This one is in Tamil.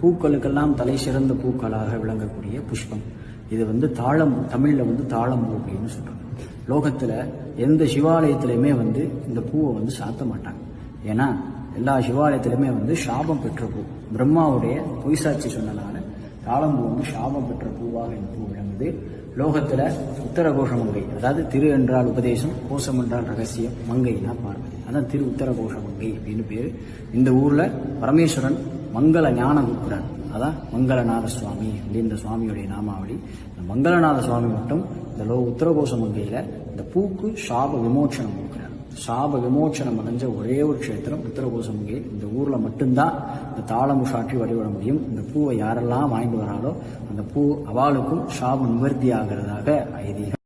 பூக்களுக்கெல்லாம் தலை சிறந்த பூக்களாக விளங்கக்கூடிய புஷ்பம். இது வந்து தாழம் தமிழில் வந்து தாழம்பூ அப்படின்னு சொல்கிறாங்க லோகத்தில் எந்த சிவாலயத்திலையுமே வந்து இந்த பூவை வந்து சாத்த மாட்டாங்க. ஏன்னா எல்லா சிவாலயத்திலுமே வந்து சாபம் பெற்ற பூ. பிரம்மாவுடைய பொய்சாட்சி சொன்னனால தாளம்பூ வந்து சாபம் பெற்ற பூவாக இந்த பூ விளங்குது. லோகத்தில் உத்தர கோஷ மங்கை அதாவது திரு என்றால் உபதேசம் கோஷம் என்றால் ரகசியம் மங்கைனா பார்வதி. அதான் திரு உத்தர கோஷ மங்கை அப்படின்னு பேர். இந்த ஊரில் பரமேஸ்வரன் மங்கள ஞான குக்குரன் அதான் மங்களநாத சுவாமி அப்படின்ற சுவாமியுடைய நாமாவளி. இந்த மங்களநாத சுவாமி மட்டும் இந்த லோ உத்தரகோச மங்கையில இந்த பூக்கு சாப விமோச்சனம் கொடுக்குறார் சாப விமோச்சனம் அடைஞ்ச ஒரே ஒரு க்ஷேத்திரம் உத்தரகோஷ மங்கை. இந்த ஊர்ல மட்டும்தான் இந்த தாளமு சாற்றி வழிபட முடியும். இந்த பூவை யாரெல்லாம் வாங்கிட்டு வராலோ அந்த பூ அவளுக்கும் சாப நிவர்த்தி ஆகிறதாக ஐதீகம்.